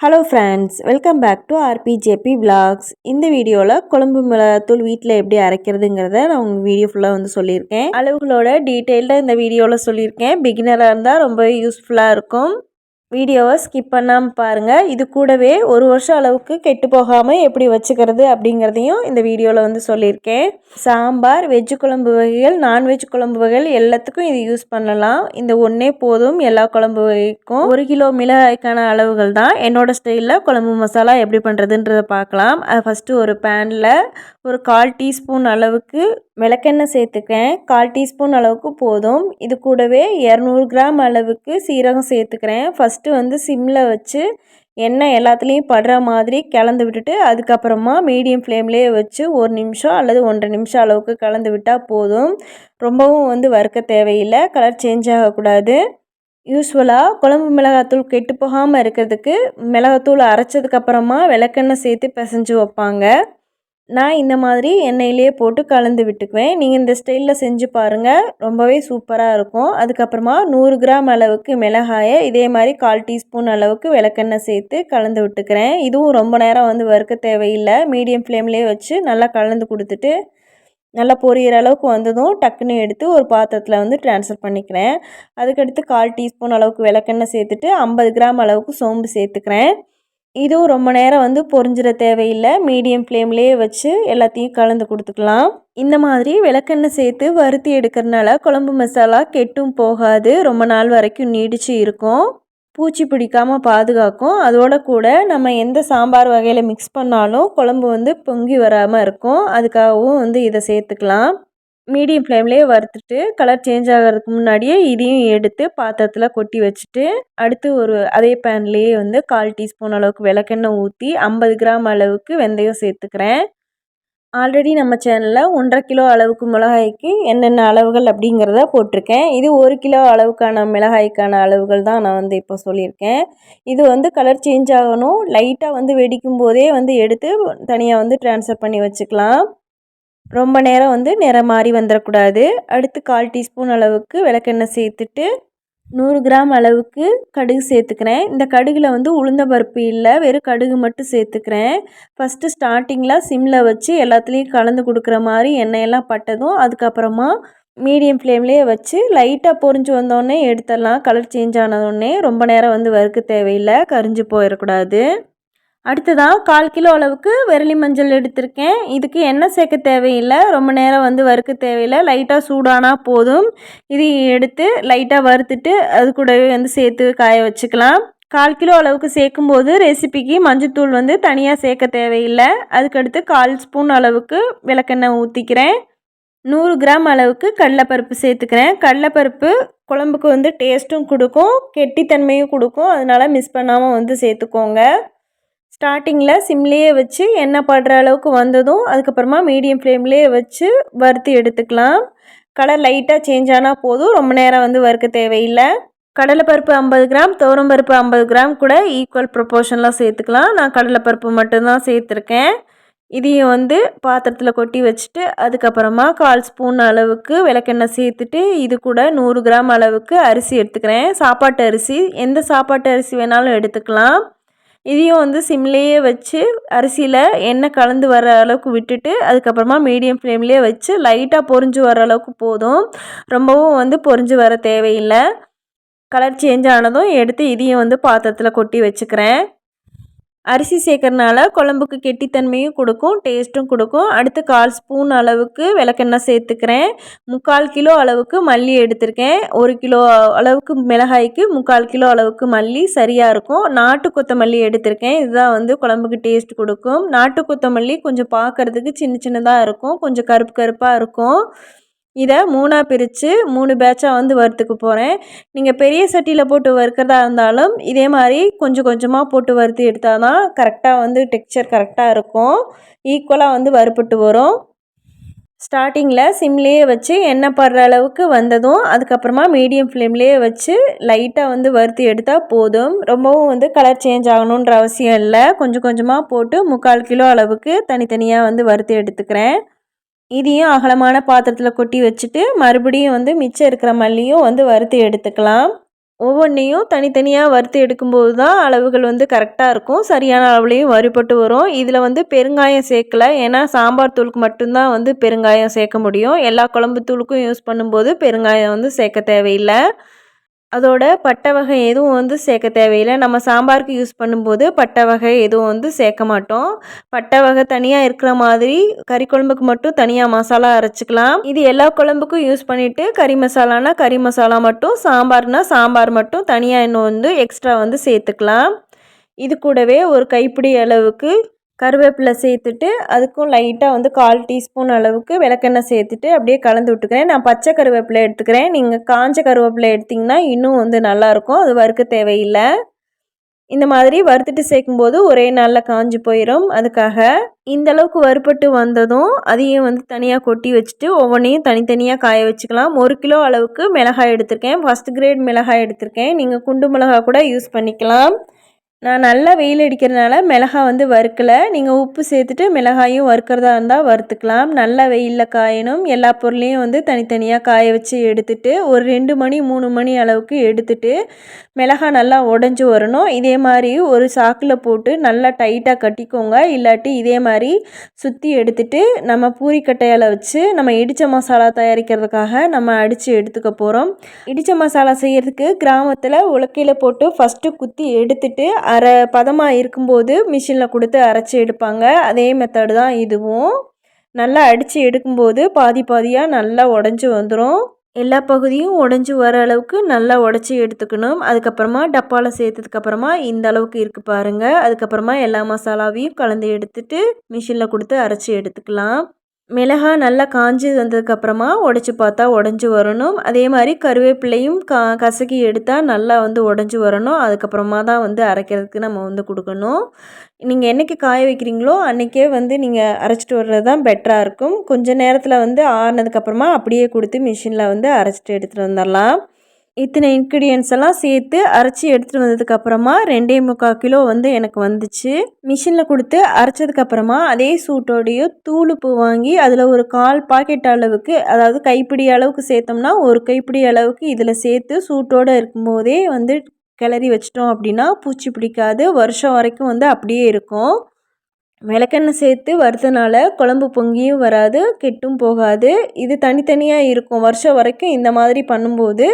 Hello friends welcome back to RBJP vlogs இந்த வீடியோவில் குழம்பு மிளகாத்தூள் வீட்டில் எப்படி அரைக்கிறதுங்கிறத நான் உங்கள் வீடியோ ஃபுல்லாக வந்து சொல்லியிருக்கேன். அளவுகளோட டீட்டெயில்டாக இந்த வீடியோவில் சொல்லியிருக்கேன். பிகினராக இருந்தால் ரொம்ப யூஸ்ஃபுல்லாக இருக்கும். வீடியோவை ஸ்கிப் பண்ணாமல் பாருங்கள் இது கூடவே ஒரு வருஷம் அளவுக்கு கெட்டு போகாமல் எப்படி வச்சுக்கிறது அப்படிங்கிறதையும் இந்த வீடியோவில் வந்து சொல்லியிருக்கேன். சாம்பார் வெஜ்ஜு குழம்பு வகைகள் நான்வெஜ் குழம்பு வகைகள் எல்லாத்துக்கும் இது யூஸ் பண்ணலாம். இந்த ஒன்றே போதும் எல்லா குழம்பு வகைக்கும். ஒரு கிலோ மிளகாய்க்கான அளவுகள் தான். என்னோடய ஸ்டைலில் குழம்பு மசாலா எப்படி பண்ணுறதுன்றதை பார்க்கலாம். அது ஃபஸ்ட்டு ஒரு பேனில் ஒரு கால் டீஸ்பூன் அளவுக்கு விளக்கெண்ணெய் சேர்த்துக்கிறேன். கால் டீஸ்பூன் அளவுக்கு போதும். இது கூடவே இரநூறு கிராம் அளவுக்கு சீரகம் சேர்த்துக்கிறேன். ஃபஸ்ட்டு வந்து சிம்மில் வச்சு எண்ணெய் எல்லாத்துலேயும் படுற மாதிரி கலந்து விட்டுட்டு அதுக்கப்புறமா மீடியம் ஃப்ளேம்லேயே வச்சு ஒரு நிமிஷம் அல்லது ஒன்றரை நிமிஷம் அளவுக்கு கலந்து விட்டால் போதும். ரொம்பவும் வந்து வறுக்க தேவையில்லை. கலர் சேஞ்ச் ஆகக்கூடாது. யூஸ்வலாக குழம்பு மிளகாத்தூள் கெட்டு போகாமல் இருக்கிறதுக்கு மிளகாத்தூள் அரைச்சதுக்கப்புறமா விளக்கெண்ணெய் சேர்த்து பிசைஞ்சு வைப்பாங்க. நான் இந்த மாதிரி எண்ணெயிலே போட்டு கலந்து விட்டுக்குவேன். நீங்கள் இந்த ஸ்டைலில் செஞ்சு பாருங்கள் ரொம்பவே சூப்பராக இருக்கும். அதுக்கப்புறமா நூறு கிராம் அளவுக்கு மிளகாயை இதே மாதிரி கால் டீஸ்பூன் அளவுக்கு விளக்கெண்ணெய் சேர்த்து கலந்து விட்டுக்கிறேன். இதுவும் ரொம்ப நேரம் வந்து வறுக்க தேவையில்லை. மீடியம் ஃப்ளேம்லேயே வச்சு நல்லா கலந்து கொடுத்துட்டு நல்லா பொரியிற அளவுக்கு வந்ததும் டக்குன்னு எடுத்து ஒரு பாத்திரத்தில் வந்து ட்ரான்ஸ்ஃபர் பண்ணிக்கிறேன். அதுக்கடுத்து கால் டீஸ்பூன் அளவுக்கு விளக்கெண்ணெய் சேர்த்துட்டு ஐம்பது கிராம் அளவுக்கு சோம்பு சேர்த்துக்கிறேன். இதுவும் ரொம்ப நேரம் வந்து பொரிஞ்சிட தேவையில்லை. மீடியம் ஃப்ளேம்லேயே வச்சு எல்லாத்தையும் கலந்து கொடுத்துக்கலாம். இந்த மாதிரி விளக்கெண்ணெய் சேர்த்து வறுத்தி எடுக்கிறனால குழம்பு மசாலா கெட்டும் போகாது. ரொம்ப நாள் வரைக்கும் நீடிச்சு இருக்கும். பூச்சி பிடிக்காமல் பாதுகாக்கும். அதோட கூட நம்ம எந்த சாம்பார் வகையில் மிக்ஸ் பண்ணாலும் குழம்பு வந்து பொங்கி வராமல் இருக்கும். அதுக்காகவும் வந்து இதை சேர்த்துக்கலாம். மீடியம் ஃப்ளேம்லேயே வறுத்துட்டு கலர் சேஞ்ச் ஆகிறதுக்கு முன்னாடியே இதையும் எடுத்து பாத்திரத்தில் கொட்டி வச்சுட்டு அடுத்து ஒரு அதே பேன்லேயே வந்து கால் டீஸ்பூன் அளவுக்கு விளக்கெண்ணெய் ஊற்றி ஐம்பது கிராம் அளவுக்கு வெந்தயம் சேர்த்துக்கிறேன். ஆல்ரெடி நம்ம சேனலில் ஒன்றரை கிலோ அளவுக்கு மிளகாய்க்கு என்னென்ன அளவுகள் அப்படிங்கிறத போட்டிருக்கேன். இது ஒரு கிலோ அளவுக்கான மிளகாய்க்கான அளவுகள் தான் நான் வந்து இப்போ சொல்லியிருக்கேன். இது வந்து கலர் சேஞ்ச் ஆகணும். லைட்டாக வந்து வெடிக்கும் போதே வந்து எடுத்து தனியாக வந்து ட்ரான்ஸ்ஃபர் பண்ணி வச்சுக்கலாம். ரொம்ப நேரம் வந்து நிறம் மாறி வந்துடக்கூடாது அடுத்து கால் டீஸ்பூன் அளவுக்கு விளக்கெண்ணெய் சேர்த்துட்டு நூறு கிராம் அளவுக்கு கடுகு சேர்த்துக்கிறேன். இந்த கடுகில் வந்து உளுந்த பருப்பு இல்லை வெறும் கடுகு மட்டும் சேர்த்துக்கிறேன். ஃபஸ்ட்டு ஸ்டார்டிங்கில் சிம்மில் வச்சு எல்லாத்துலேயும் கலந்து கொடுக்குற மாதிரி எண்ணெயெல்லாம் பட்டதும் அதுக்கப்புறமா மீடியம் ஃப்ளேம்லேயே வச்சு லைட்டாக பொறிஞ்சு வந்தோடனே எடுத்துடலாம். கலர் சேஞ்ச் ஆனதோடனே ரொம்ப நேரம் வந்து வறுக்க தேவையில்லை கரிஞ்சு போயிடக்கூடாது அடுத்ததாக கால் கிலோ அளவுக்கு விரலி மஞ்சள் எடுத்திருக்கேன். இதுக்கு எண்ணெய் சேர்க்க தேவையில்லை. ரொம்ப நேரம் வந்து வறுக்க தேவையில்லை. லைட்டாக சூடானால் போதும். இது எடுத்து லைட்டாக வறுத்துட்டு அது கூடவே வந்து சேர்த்து காய வச்சுக்கலாம். கால் கிலோ அளவுக்கு சேர்க்கும்போது ரெசிபிக்கு மஞ்சத்தூள் வந்து தனியாக சேர்க்க தேவையில்லை. அதுக்கடுத்து கால் ஸ்பூன் அளவுக்கு விளக்கெண்ணெய் ஊற்றிக்கிறேன் நூறு கிராம் அளவுக்கு கடலைப்பருப்பு சேர்த்துக்கிறேன். கடலைப்பருப்பு குழம்புக்கு வந்து டேஸ்ட்டும் கொடுக்கும். கெட்டித்தன்மையும் கொடுக்கும். அதனால் மிஸ் பண்ணாமல் வந்து சேர்த்துக்கோங்க. ஸ்டார்டிங்கில் சிம்லேயே வச்சு எண்ணெய் படுற அளவுக்கு வந்ததும் அதுக்கப்புறமா மீடியம் ஃப்ளேம்லேயே வச்சு வறுத்து எடுத்துக்கலாம். கலர் லைட்டாக சேஞ்ச் ஆனால் போதும் ரொம்ப நேரம் வந்து வறுக்க தேவையில்லை. கடலைப்பருப்பு ஐம்பது கிராம் பருப்பு ஐம்பது கிராம் கூட ஈக்குவல் ப்ரொப்போர்ஷன்லாம் சேர்த்துக்கலாம். நான் கடலைப்பருப்பு மட்டும்தான் சேர்த்துருக்கேன். இதையும் வந்து பாத்திரத்தில் கொட்டி வச்சுட்டு அதுக்கப்புறமா கால் ஸ்பூன் அளவுக்கு விளக்கெண்ணெய் சேர்த்துட்டு இது கூட நூறு கிராம் அளவுக்கு அரிசி எடுத்துக்கிறேன். சாப்பாட்டு அரிசி எந்த சாப்பாட்டு அரிசி வேணாலும் எடுத்துக்கலாம். இதையும் வந்து சிம்லேயே வச்சு அரிசியில் எண்ணெய் கலந்து வர அளவுக்கு விட்டுட்டு அதுக்கப்புறமா மீடியம் ஃப்ளேம்லேயே வச்சு லைட்டாக பொறிஞ்சு வர அளவுக்கு போதும். ரொம்பவும் வந்து பொறிஞ்சு வர தேவையில்லை. கலர் சேஞ்ச் ஆனதும் எடுத்து இதையும் வந்து பாத்திரத்தில் கொட்டி வச்சுக்கிறேன். அரிசி சேர்க்கறனால குழம்புக்கு கெட்டித்தன்மையும் கொடுக்கும் டேஸ்ட்டும் கொடுக்கும். அடுத்து கால் ஸ்பூன் அளவுக்கு விளக்கெண்ணெய் சேர்த்துக்கிறேன். முக்கால் கிலோ அளவுக்கு மல்லி எடுத்திருக்கேன். ஒரு கிலோ அளவுக்கு மிளகாய்க்கு முக்கால் கிலோ அளவுக்கு மல்லி சரியாக இருக்கும். நாட்டு கொத்தமல்லி எடுத்திருக்கேன். இதுதான் வந்து குழம்புக்கு டேஸ்ட் கொடுக்கும். நாட்டு கொத்தமல்லி கொஞ்சம் பார்க்குறதுக்கு சின்ன சின்னதாக இருக்கும். கொஞ்சம் கருப்பு கருப்பாக இருக்கும். இதை மூணாக பிரித்து மூணு பேட்சாக வந்து வறுத்துக்க போகிறேன் நீங்கள் பெரிய சட்டியில் போட்டு வறுக்கிறதா இருந்தாலும் இதே மாதிரி கொஞ்சம் கொஞ்சமாக போட்டு வறுத்து எடுத்தால் தான் கரெக்டாக வந்து டெக்ஸ்சர் கரெக்டாக இருக்கும். ஈக்குவலாக வந்து வறுப்பட்டு வரும். ஸ்டார்டிங்கில் சிம்லேயே வச்சு எண்ணெய் படுற அளவுக்கு வந்ததும் அதுக்கப்புறமா மீடியம் ஃப்ளேம்லேயே வச்சு லைட்டாக வந்து வறுத்து எடுத்தால் போதும். ரொம்பவும் வந்து கலர் சேஞ்ச் ஆகணுன்ற அவசியம் இல்லை. கொஞ்சம் கொஞ்சமாக போட்டு முக்கால் கிலோ அளவுக்கு தனித்தனியாக வந்து வறுத்து எடுத்துக்கிறேன். இதையும் அகலமான பாத்திரத்தில் கொட்டி வச்சுட்டு மறுபடியும் வந்து மிச்சம் இருக்கிற மல்லியும் வந்து வறுத்து எடுத்துக்கலாம். ஒவ்வொன்றையும் தனித்தனியாக வறுத்து எடுக்கும்போது தான் அளவுகள் வந்து கரெக்டாக இருக்கும். சரியான அளவுலேயும் வறுபட்டு வரும். இதில் வந்து பெருங்காயம் சேர்க்கல. ஏன்னா சாம்பார் தூளுக்கு மட்டும்தான் வந்து பெருங்காயம் சேர்க்க முடியும். எல்லா குழம்பு தூளுக்கும் யூஸ் பண்ணும்போது பெருங்காயம் வந்து சேர்க்க தேவையில்லை. அதோட பட்டை வகை எதுவும் வந்து சேர்க்க தேவையில்லை. நம்ம சாம்பாருக்கு யூஸ் பண்ணும்போது பட்டை வகை எதுவும் வந்து சேர்க்க மாட்டோம். பட்டை வகை தனியாக இருக்கிற மாதிரி கறி குழம்புக்கு மட்டும் தனியாக மசாலா அரைச்சிக்கலாம். இது எல்லா குழம்புக்கும் யூஸ் பண்ணிவிட்டு கறி மசாலானா கறி மசாலா மட்டும் சாம்பார்னா சாம்பார் மட்டும் தனியாக இன்னும் வந்து எக்ஸ்ட்ரா வந்து சேர்த்துக்கலாம். இது கூடவே ஒரு கைப்பிடி அளவுக்கு கருவேப்பிலை சேர்த்துட்டு அதுக்கும் லைட்டாக வந்து கால் டீஸ்பூன் அளவுக்கு விளக்கெண்ணெய் சேர்த்துட்டு அப்படியே கலந்து விட்டுக்கிறேன். நான் பச்சை கருவேப்பிலை எடுத்துக்கிறேன். நீங்கள் காஞ்ச கருவேப்பிலை எடுத்திங்கன்னா இன்னும் வந்து நல்லாயிருக்கும். அது வறுக்க தேவையில்லை. இந்த மாதிரி வறுத்துட்டு சேர்க்கும்போது ஒரே நாளில் காஞ்சி போயிடும் அதுக்காக இந்த அளவுக்கு வறுப்பட்டு வந்ததும் அதையும் வந்து தனியாக கொட்டி வச்சுட்டு ஒவ்வொன்றையும் தனித்தனியாக காய வச்சுக்கலாம். ஒரு கிலோ அளவுக்கு மிளகாய் எடுத்திருக்கேன். ஃபஸ்ட் கிரேட் மிளகாய் எடுத்திருக்கேன். நீங்கள் குண்டு மிளகாய் கூட யூஸ் பண்ணிக்கலாம். நான் நல்லா வெயில் அடிக்கிறதுனால மிளகா வந்து வறுக்கலை. நீங்கள் உப்பு சேர்த்துட்டு மிளகாயும் வறுக்கிறதா இருந்தால் வறுத்துக்கலாம். நல்லா வெயிலில் காயணும். எல்லா பொருளையும் வந்து தனித்தனியாக காய வச்சு எடுத்துட்டு ஒரு ரெண்டு மணி மூணு மணி அளவுக்கு எடுத்துட்டு மிளகா நல்லா உடஞ்சி வரணும். இதே மாதிரி ஒரு சாக்கில் போட்டு நல்லா டைட்டாக கட்டிக்கோங்க. இல்லாட்டி இதே மாதிரி சுற்றி எடுத்துட்டு நம்ம பூரிக்கட்டையால் வச்சு நம்ம இடித்த மசாலா தயாரிக்கிறதுக்காக நம்ம அடித்து எடுத்துக்க போகிறோம் இடித்த மசாலா செய்கிறதுக்கு கிராமத்தில் உலக்கையில் போட்டு ஃபஸ்ட்டு குத்தி எடுத்துட்டு அரை பதமாக இருக்கும்போது மிஷினில் கொடுத்து அரைச்சி எடுப்பாங்க. அதே மெத்தடு தான் இதுவும். நல்லா அடித்து எடுக்கும்போது பாதி பாதியாக நல்லா உடஞ்சி வந்துடும் எல்லா பகுதியும் உடஞ்சி வர அளவுக்கு நல்லா உடச்சி எடுத்துக்கணும். அதுக்கப்புறமா டப்பாவில் சேர்த்ததுக்கப்புறமா இந்த அளவுக்கு இருக்குது பாருங்கள் அதுக்கப்புறமா எல்லா மசாலாவையும் கலந்து எடுத்துட்டு மிஷினில் கொடுத்து அரைச்சி எடுத்துக்கலாம். மிளகா நல்லா காஞ்சி வந்ததுக்கப்புறமா உடச்சி பார்த்தா உடஞ்சி வரணும். அதே மாதிரி கருவேப்பிலையும் கா கசக்கி எடுத்தால் நல்லா வந்து உடஞ்சி வரணும். அதுக்கப்புறமா தான் வந்து அரைக்கிறதுக்கு நம்ம வந்து கொடுக்கணும். நீங்கள் என்றைக்கு காய வைக்கிறீங்களோ அன்றைக்கே வந்து நீங்கள் அரைச்சிட்டு வர்றது தான் பெட்டராக இருக்கும். கொஞ்சம் நேரத்தில் வந்து ஆறுனதுக்கப்புறமா அப்படியே கொடுத்து மிஷினில் வந்து அரைச்சிட்டு எடுத்துகிட்டு வந்துடலாம். இத்தனை இன்க்ரீடியன்ஸ் எல்லாம் சேர்த்து அரைச்சி எடுத்துகிட்டு வந்ததுக்கப்புறமா ரெண்டே முக்கால் கிலோ வந்து எனக்கு வந்துச்சு. மிஷினில் கொடுத்து அரைச்சதுக்கப்புறமா அதே சூட்டோடைய தூளுப்பு வாங்கி அதில் ஒரு கால் பாக்கெட் அளவுக்கு அதாவது கைப்பிடி அளவுக்கு சேர்த்தோம்னா ஒரு கைப்பிடி அளவுக்கு இதில் சேர்த்து சூட்டோடு இருக்கும்போதே வந்து கிளறி வச்சிட்டோம் அப்படின்னா பூச்சி பிடிக்காது. வருஷம் வரைக்கும் வந்து அப்படியே இருக்கும். விளக்கெண்ணெய் சேர்த்து வறுத்தனால குழம்பு பொங்கியும் வராது கெட்டும் போகாது. இது தனித்தனியாக இருக்கும். வருஷம் வரைக்கும் இந்த மாதிரி பண்ணும்போது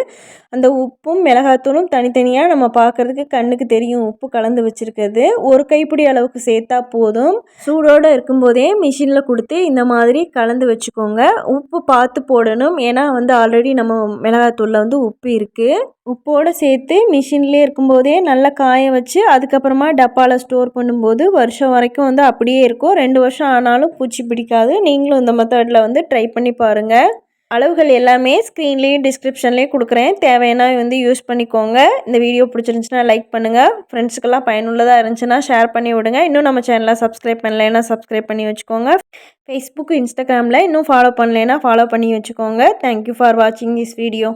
அந்த உப்பும் மிளகாத்தூளும் தனித்தனியாக நம்ம பார்க்குறதுக்கு கண்ணுக்கு தெரியும். உப்பு கலந்து வச்சுருக்கிறது. ஒரு கைப்பிடி அளவுக்கு சேர்த்தா போதும். சூடோடு இருக்கும்போதே மிஷினில் கொடுத்து இந்த மாதிரி கலந்து வச்சுக்கோங்க. உப்பு பார்த்து போடணும். ஏன்னா வந்து ஆல்ரெடி நம்ம மிளகாத்தூளில் வந்து உப்பு இருக்குது உப்போடு சேர்த்து மிஷின்லேயே இருக்கும்போதே நல்லா காய வச்சு அதுக்கப்புறமா டப்பாவில் ஸ்டோர் பண்ணும்போது வருஷம் வரைக்கும் வந்து அப்படியே இருக்கும். ரெண்டு வருஷம் ஆனாலும் பூச்சி பிடிக்காது. நீங்களும் இந்த மெத்தடில் வந்து ட்ரை பண்ணி பாருங்கள் அளவுகள் எல்லாமே ஸ்க்ரீன்லேயும் டிஸ்கிரிப்ஷன்லேயும் கொடுக்குறேன். தேவையான வந்து யூஸ் பண்ணிக்கோங்க. இந்த வீடியோ பிடிச்சிருந்துச்சுன்னா லைக் பண்ணுங்கள் ஃப்ரெண்ட்ஸுக்கெல்லாம் பயனுள்ளதாக இருந்துச்சுன்னா ஷேர் பண்ணி விடுங்க. இன்னும் நம்ம சேனலை சப்ஸ்கிரைப் பண்ணலைன்னா சப்ஸ்கிரைப் பண்ணி வச்சுக்கோங்க. ஃபேஸ்புக் இன்ஸ்டாகிராமில் இன்னும் ஃபாலோ பண்ணலைன்னா ஃபாலோ பண்ணி வச்சுக்கோங்க. தேங்க்யூ ஃபார் வாட்சிங் திஸ் வீடியோ